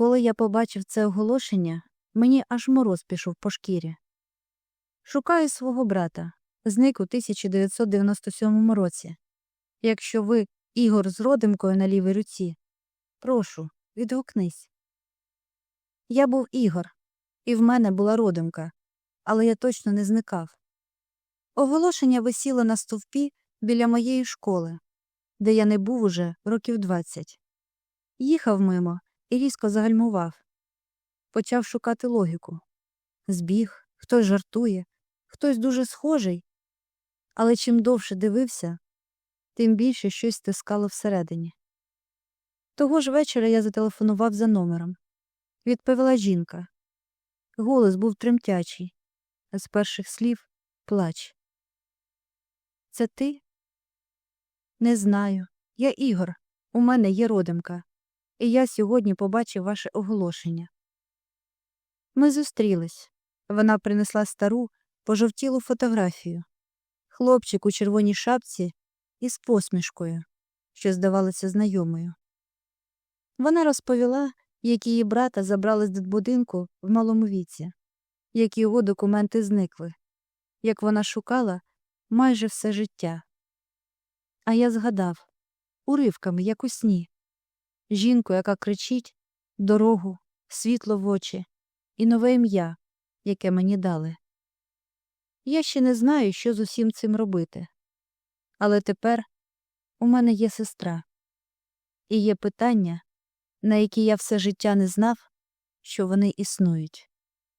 Коли я побачив це оголошення, мені аж мороз пішов по шкірі. Шукаю свого брата. Зник у 1997 році. Якщо ви Ігор з родимкою на лівій руці, прошу, відгукнись. Я був Ігор, і в мене була родимка, але я точно не зникав. Оголошення висіло на стовпі біля моєї школи, де я не був уже років двадцять. Їхав мимо і різко загальмував. Почав шукати логіку. Збіг, хтось жартує, хтось дуже схожий. Але чим довше дивився, тим більше щось стискало всередині. Того ж вечора я зателефонував за номером. Відповіла жінка. Голос був тремтячий, а з перших слів плач. Це ти? Не знаю. Я Ігор. У мене є родимка. І я сьогодні побачив ваше оголошення. Ми зустрілись. Вона принесла стару, пожовтілу фотографію. Хлопчик у червоній шапці із посмішкою, що здавалася знайомою. Вона розповіла, як її брата забрали з дитбудинку в малому віці, як його документи зникли, як вона шукала майже все життя. А я згадав уривками, як у сні, жінку, яка кричить дорогу, світло в очі і нове ім'я, яке мені дали. Я ще не знаю, що з усім цим робити. Але тепер у мене є сестра, і є питання, на які я все життя не знав, що вони існують.